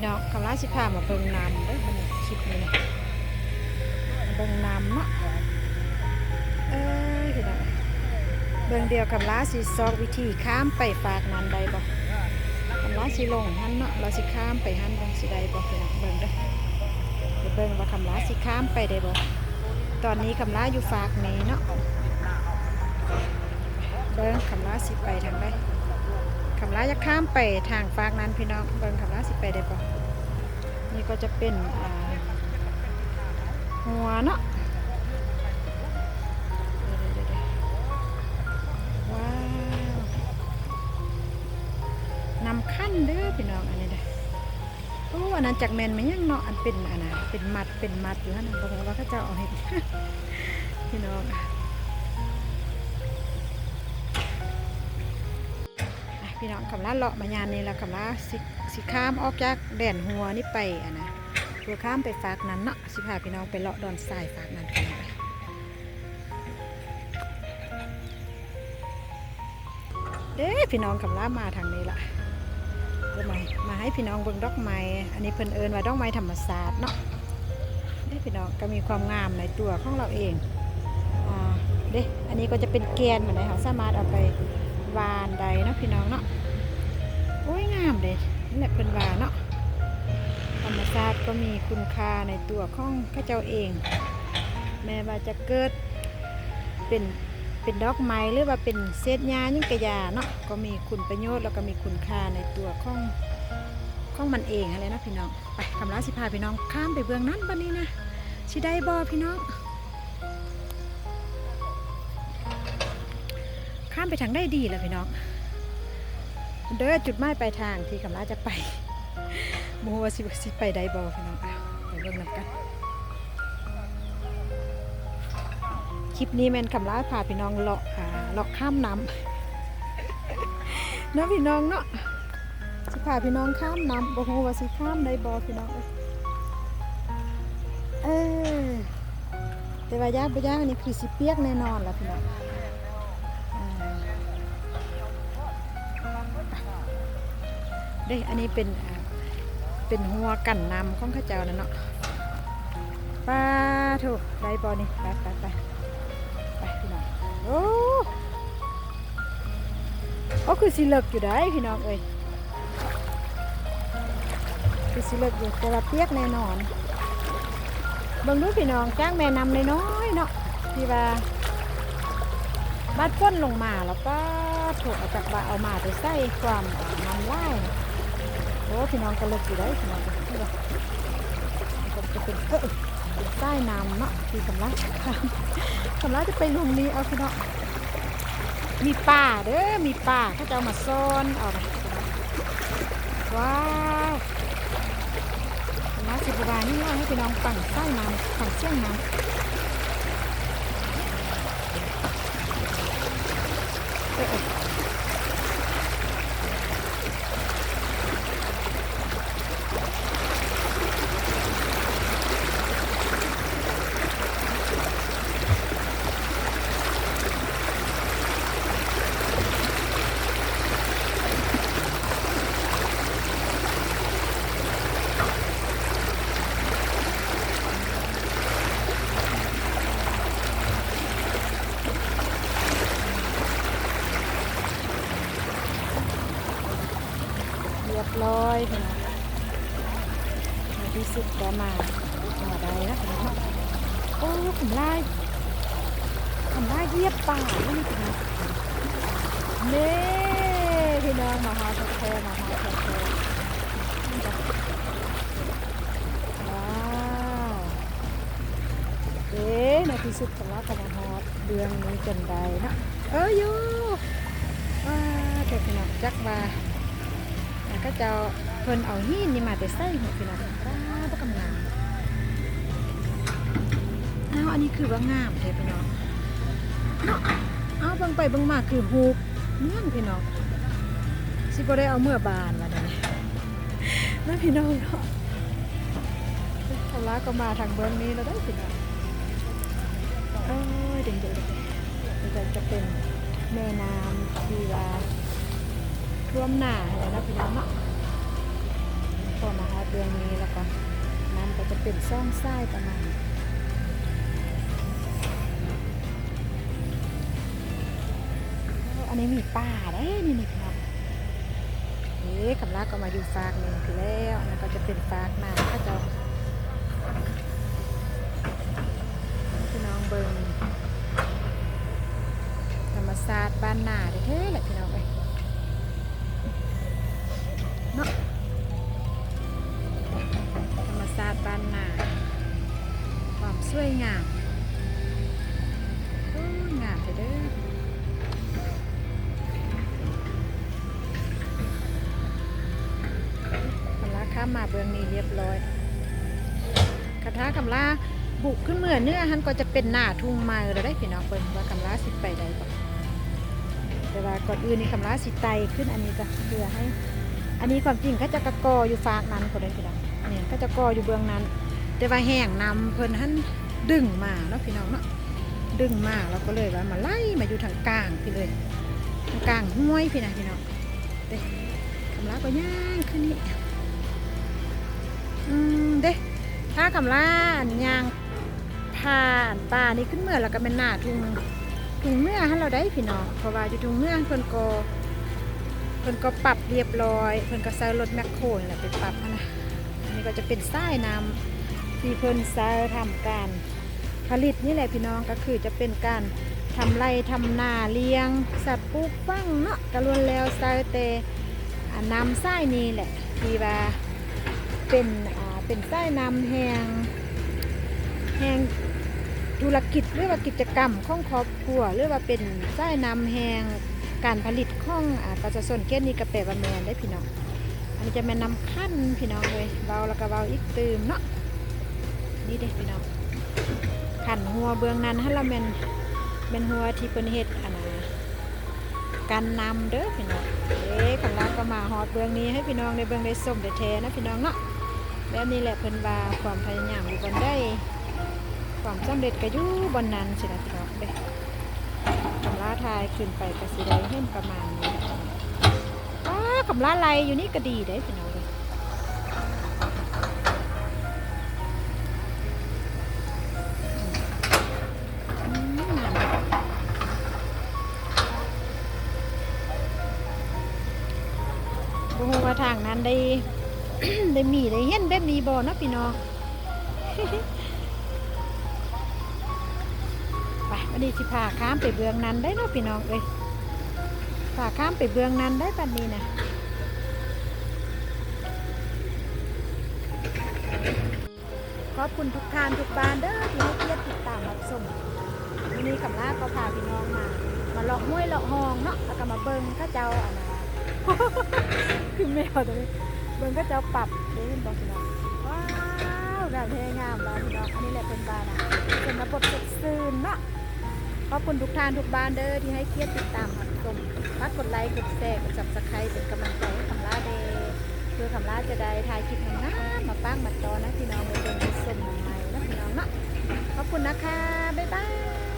พี่น้องกำลังสิพามาเบิ่งน้ำเด้อมันคลิปนี้นะเบิ่งน้ำเนาะเอ้ยพี่น้องเบิ่งเดียวกำลังสิซอกวิธีข้ามไปฝากนั้นได้บ่กำลังสิลงหันเนาะเราสิข้ามไปหันบงสิได้บ่พี่น้องเบิ่งเด้อเดี๋ยวเบิ่งว่าคำลาสิข้ามไปได้บ่ตอนนี้คำลาอยู่ฝากนี้เนาะเบิ่งคำลาสิไปทางใดคำลาจะข้ามไปทางฝากนั้นพี่น้องเบิ่งคำลาสิไปได้ปะ นี่ก็จะเป็นหัวเนาะว้าวนำขั้นเด้อพี่น้องอันนี้เด้อโอ้อันนั้นจากแมนมันยังเนาะอันเป็นอันน่ะเป็นมัดเป็นมัดอยู่นั่นบอกว่าเขาจะเอาให้พี่น้องพี่น้องคำลาเลาะมายานนี่ละคำลาสิ สิข้ามออกจากแดนหัวนี่ไปอะนะเพื่อข้ามไปฝากนั้นเนาะสิพาพี่น้องไปเลาะดอนทรายฝากนั้นกันไปเด้พี่น้องคำลามาทางนี้ละเดี๋ยวมามาให้พี่น้องเบิ่งดอกไม้อันนี้เพิ่นเอิญว่าดอกไม้ธรรมศาสตร์เนาะเด้พี่น้องก็มีความงามในตัวของเราเองอ่าเด้อันนี้ก็จะเป็นแกนเหมือนไหนเขาสามารถเอาไปวานใดเนาะพี่น้องเนาะโอ้ยงามเด็ด นี่เป็นวานเนาะธรรมชาติก็มีคุณค่าในตัวของข้าเจ้าเอง แม้ว่าจะเกิดเป็นเป็นดอกไม้หรือว่าเป็นเศษหญ้ายังกระยาเนาะก็มีคุณประโยชน์แล้วก็มีคุณค่าในตัวของของมันเองอะไรนะพี่น้องไปคำลาสิพาพี่น้องข้ามไปเบื้องนั้นบันนี้นะชิได้บอพี่น้อง ข้ามไปทางได้ดีแล้วพี่น้อง เด้อจุดหมายปลายทางที่กำลังจะไปโมว่าสิสิไปได้บ่พี่น้องอ้าวไปเบิ่งนำกัน คลิปนี้แม่นคำลาพาพี่น้องเลาะอ่าเลาะข้ามน้ำเนาะพี่น้องเนาะสิพาพี่น้องข้ามน้ำบ่ฮู้ว่าสิข้ามได้บ่พี่น้องเออแต่ว่ายากบ่ยากนนี้คือสิเปียกแน่นอนล่ะพี่น้อง ด้อันนี้เป็นเป็นหัวกันนำของข้าเจ้านั่นเนาะป้าโถได้บอนี่ไปไปไปไปพี่น้องโอ้โอ้คือสิเลิกอยู่ได้พี่น้องเอ้ยคือสิเลิกอยู่แต่ว่าเปียกแน่นอนบิ่งดูพี่น้องจ้างแม่นำน้อยๆเนาะที่ว่าบัดพ้นลงมาแล้วก็ถูกเอาจากบาเอามาไปใส่ความมันไล่ อ้พี่น้องก็เลิกอยู่ได้พี่น้องก็ที่ว่าก็จะเป็นเออเป็นใต้น้ำเนาะที่กำลังกำลังจะไปลุมนี้เอาพี่น้องมีป่าเด้อมีป่าเขาจะเอามาซ่อนเอาไปว้าวกำลังสิบบานี่ว่าให้พี่น้องฝั่งใต้น้ำฝั่งเชี่ยงน้ำ เรียบร้อยพี่น้องในที่สุด ก็มามาได้น้องโอ้ขำลายขำลายเยียบป่าแล้วนี่พี่น้องเน่พี่น้องมาหาแท้ๆมาหาแท้ๆนี่จ้ะว้าวเอ๊ะในที่สุดของเราก็มาฮอดเดือนนี้จนได้นะเอ้ยอยู่ว้าเด็กหน้องจักว่าแล้วก็จะ เพิ่นเอาหินนี่มาแต่ใส่หัวพี่น้องป้าตะกำงามเอาอันนี้คือว่างามแท้พี่น้องเอาเบิ่งไปเบิ่งมาคือฮูบเมืองพี่น้องสิบ่ได้เอาเมื่อบานมาเนี่ยแล้วพี่น้องเนาะทาระก็มาทางเบื้องนี้แล้วได้อพี่น้องเอ้ยเด็กๆๆนี่ก็จะเป็นแม่น้ำที่ว่าท่วมหน้าอะไรนะพี่น้องเนาะ พอมาหาเบื้องนี้แล้วก็น้ำก็จะเป็นซ่องไส้ประมาณอันนี้มีป่าได้นี่นี่ครับเอ๊ะกำลังก็มาอยู่ฟากหนึ่งแล้วอันนั้นก็จะเป็นฟากน้ำก็จะพี่น้องเบิงธรรมศาสตร์บ้านนาเท่ๆแหละพี่น้องเอ้ วามสวยงามโอ้ยงามเถอะเด้อคำลาข้ามมาเบืองนี้เรียบร้อยคาถาคำลาบุกขึ้นเหมื่อเนื้อหันก็จะเป็นหน้าทุ่งไม้เราได้พี่น้องเบิ่งว่าคำลาสิไปใดบ่แต่ว่าก่อนอื่นนี่คำลาสิไตขึ้นอันนี้ก็เพื่อให้ อันนี้ความจริงเขาจะกระกออยู่ฝากนั้นคนนั้นพี่น้องเนี่ยเขาจะกออยู่เบื้องนั้นแต่ว่าแห้งนำเพิ่นหัน ดึงมาเนาะพี่น้องเนาะดึงมาเราก็เลยว่ามาไล่มาอยู่ทางกลางพี่เลยทางกลางห้วยพี่นะพี่น้องเด้คำลาก็ย่างขึ้นนี่อืมเด้ถ้าคำลาอันย่างผ่านป่านี่ขึ้นเมื่อแล้วก็เป็นหน้าทุ่งทุ่งเมื่อให้เราได้พี่น้องเพราะว่าอยู่ทุ่งเมื่อเพิ่นก็เพิ่นก็ปรับเรียบร้อยเพิ่นก็ใช้รถแมคโครนี่แหละไปปรับนะอันนี้ก็จะเป็นสายน้ำที่เพิ่นใช้ทำการ ผลิตนี่แหละพี่น้องก็คือจะเป็นการทำไรทำนาเลี้ยง สัตว์ปลูกฟังเนาะกระลวนแล้วใช้แต่อ่าน้ำสายนี้แหละที่ว่าเป็นเป็นสายน้ำแหงแหงธุรกิจหรือว่ากิจกรรมของครอบครัวหรือว่าเป็นสายน้ำแหงการผลิตของอประชาชนเกณฑ์นี้ก็แปลว่าแมนได้พี่น้องอันนี้จะแม่นำขั้นพี่น้องเลยเบาแล้วก็เบาอีกตืมเนาะนี่เด้พี่น้อง ขันหัวเบื้องนั้นให้เราแมนแมนหัวที่เป็นเฮ็ดอันนะการนำเด้อพี่น้องเอ๊ะขันลาก็มาฮอดเบื้องนี้ให้พี่น้องในเบื้องได้ส้มได้แทนะพี่น้องเนาะแล้วนี่แหละเพิ่นว่าความพยายามอยู่บนได้ ความสำเร็จก็อยู่บนนั้นสินะพี่น้องเด้คำล่าทายขึ้นไปกระสีได้เห็นประมาณนี้ว้าคำล่าไรอยู่นี่ก็ดีได้พี่น้อง บ่ฮู้ว่าทางนั้นได้ ได้มีได้เห็นได้มีบ่เนาะพี่น้องไปวันนี้สิพาข้ามไปเบืองนั้นได้เนาะพี่น้องเอ้ยพาข้ามไปเบืองนั้นได้ปันนี้นะขอบคุณทุกทานทุกบ้านเด้อที่ให้เกียรติติดตามรับชมวันนี้คำลาก็พาพี่น้องมา มาเลาะห้วยเลาะหองเนาะแล้วก็มาเบิ่งข้าเจ้าอะนะ คือแมวตัวนี้เบิ้งก็จะปรับเดี๋ยวบอกพี่น้องว้าวแบบเท่งามบ้านพี่น้องอันนี้แหละเป็นบ้านนะเป็นระบบสดซื่นเนาะขอบคุณทุกท่านทุกบ้านเด้อที่ให้เคียดติดตามรับชมฝากกดไลค์กดแชร์กดจับสไครต์เป็นกำลังใจให้คำล่าเดย์เพื่อคำล่าจะได้ถ่ายคลิปงามาปั้งมาจอนนะพี่น้องเลยเป็นสมใหม่นะพี่น้องเนาะขอบคุณนะคะบ๊ายบาย